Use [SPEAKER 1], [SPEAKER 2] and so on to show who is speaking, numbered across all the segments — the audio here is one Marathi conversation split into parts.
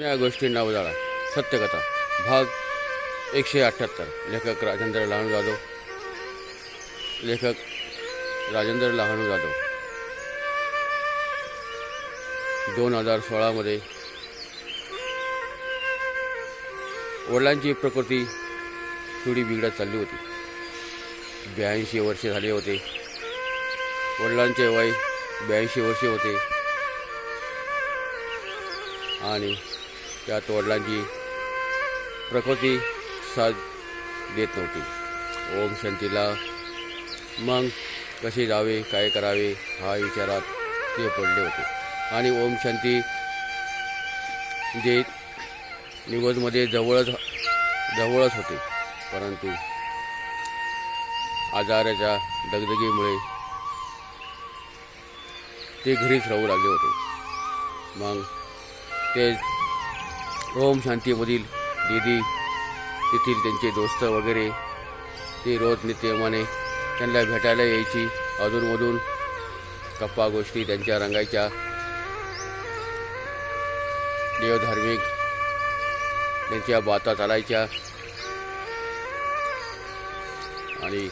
[SPEAKER 1] या गोष्टी उजाळा सत्यकथा. भाग एकशे अठ्ठ्याहत्तर लेखक राजेंद्र लहानू जाधव. लेखक राजेंद्र लहानू जाधव. दोन हजार सोळामध्ये वडिलांची प्रकृती थोडी बिघडत चालली होती. ब्याऐंशी वर्षे झाले होते. वडिलांचे वय ब्याऐंशी वर्षे होते. आणि त्यात वडिलांची प्रकृती साथ देत नव्हती. ओम शांतीला मग कसे जावे काय करावे हा विचारात ते पडले होते. आणि ओम शांती जे निवडमध्ये जवळच जवळच होते. परंतु आजाराच्या दगदगीमुळे ते घरीच राहू लागले होते. मग ते ओम शांतीमधील दीदी तेथील त्यांचे दोस्त वगैरे ते रोज नित्यमाने त्यांना भेटायला यायची. अधूनमधून गप्पा गोष्टी त्यांच्या रंगायच्या. देवधार्मिक त्यांच्या बाता चालायच्या. आणि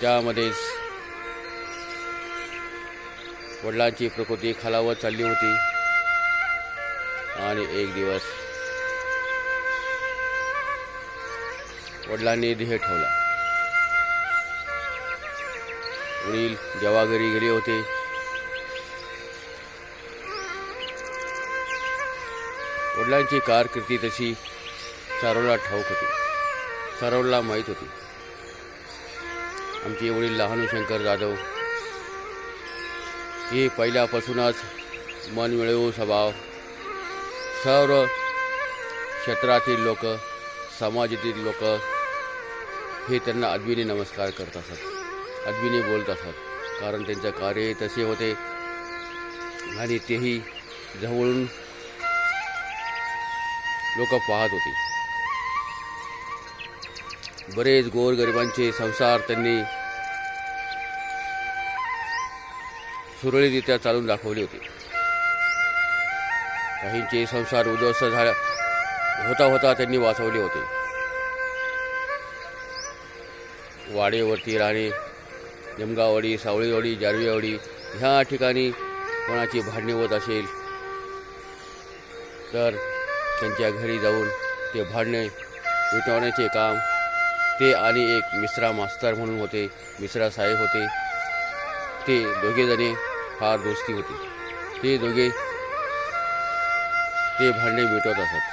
[SPEAKER 1] त्यामध्येच वडिलांची प्रकृती खालावत चालली होती. आणि एक दिवस वडिलांनी देह ठेवला. वडील जेव्हा घरी गेले होते वडिलांची कारकिर्दी तशी सारोला ठाऊक होती. सारोला माहीत होती. आमचे वडील लहानू शंकर जाधव हे पहिल्यापासूनच मन मिळवू स्वभाव सर्व क्षेत्रातील लोक समाजातील लोक हे त्यांना अद्विनी नमस्कार करत असत. अद्विनी बोलत असत. कारण त्यांचं कार्य तसे होते. आणि तेही जवळून लोक पाहत होते. बरेच गोरगरिबांचे संसार त्यांनी सुरळीतरित्या चालून दाखवले होते. काहींचे संसार उद्ध्वस्त झाला होता होता त्यांनी वाचवले होते. वाडेवरती राहणे निमगावडी सावळीवडी जारवीवाडी ह्या ठिकाणी कोणाची भांडणे होत असेल तर त्यांच्या घरी जाऊन ते भांडणे मिटवण्याचे काम ते आणि एक मिश्रा मास्तर म्हणून होते मिश्रा साहेब होते. ते दोघेजणे फार दोस्ती होती. ते दोघे ते भांडे मिटवत असत.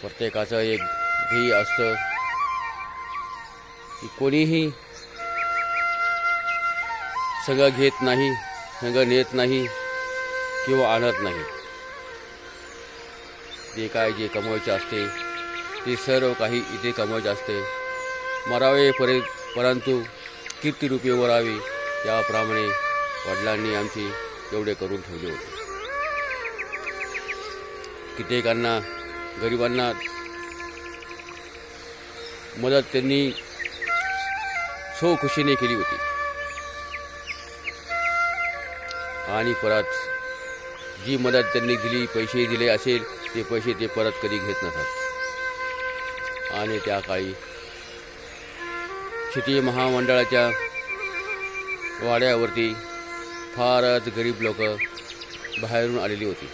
[SPEAKER 1] प्रत्येकाचं एक ध्येय असतं की कोणीही सगळं घेत नाही सगळं नेत नाही किंवा आणत नाही. जे काय जे कमवायचे असते ते सर्व काही इथे कमवायचे असते. मरावे परे परंतु कीर्तिरूपी वरावे याप्रमाणे वडिलांनी आमची एवढे करून ठेवले होते. कित्येकांना गरिबांना मदत त्यांनी सो खुशीने केली होती. आणि परत जी मदत त्यांनी दिली पैसे दिले असेल ते पैसे ते परत कधी घेत नसतात आणि त्या काळी शेती महामंडळाच्या वाड्यावरती फारच गरीब लोक बाहेरून आलेली होती.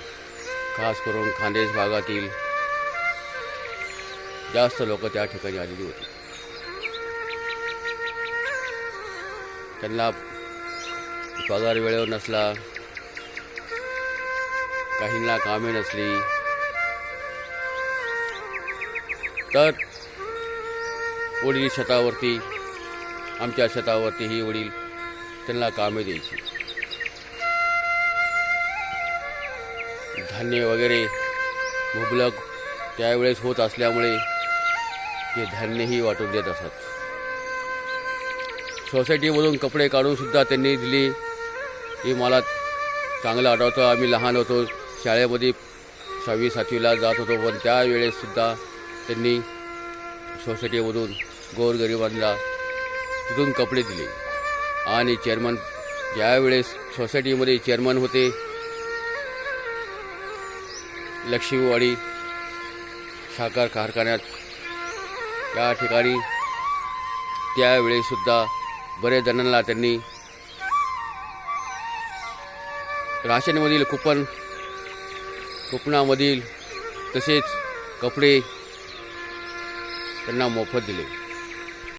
[SPEAKER 1] खास करून खानदेश भागातील जास्त लोक त्या ठिकाणी आलेली होती. त्यांना पगार वेळेवर नसला काहींना कामे नसली तर वडील शेतावरती आमच्या शेतावरतीही वडील त्यांना कामे द्यायची. धान्य वगैरे मुबलक त्यावेळेस होत असल्यामुळे ते धान्यही वाटून देत असत. सोसायटीमधून कपडे काढूनसुद्धा त्यांनी दिली. हे मला चांगलं आठवतं. आम्ही लहान होतो. शाळेमध्ये सहावी सातवीला जात होतो. पण त्यावेळेससुद्धा त्यांनी सोसायटीमधून गोरगरिबांना तिथून कपडे दिले. आणि चेअरमन ज्यावेळेस सोसायटीमध्ये चेअरमन होते लक्ष्मीवाडी साखर कारखान्यात. त्या ठिकाणी त्यावेळीसुद्धा बऱ्याच जणांना त्यांनी राशनमधील कुपन कुपनामधील तसेच कपडे त्यांना मोफत दिले.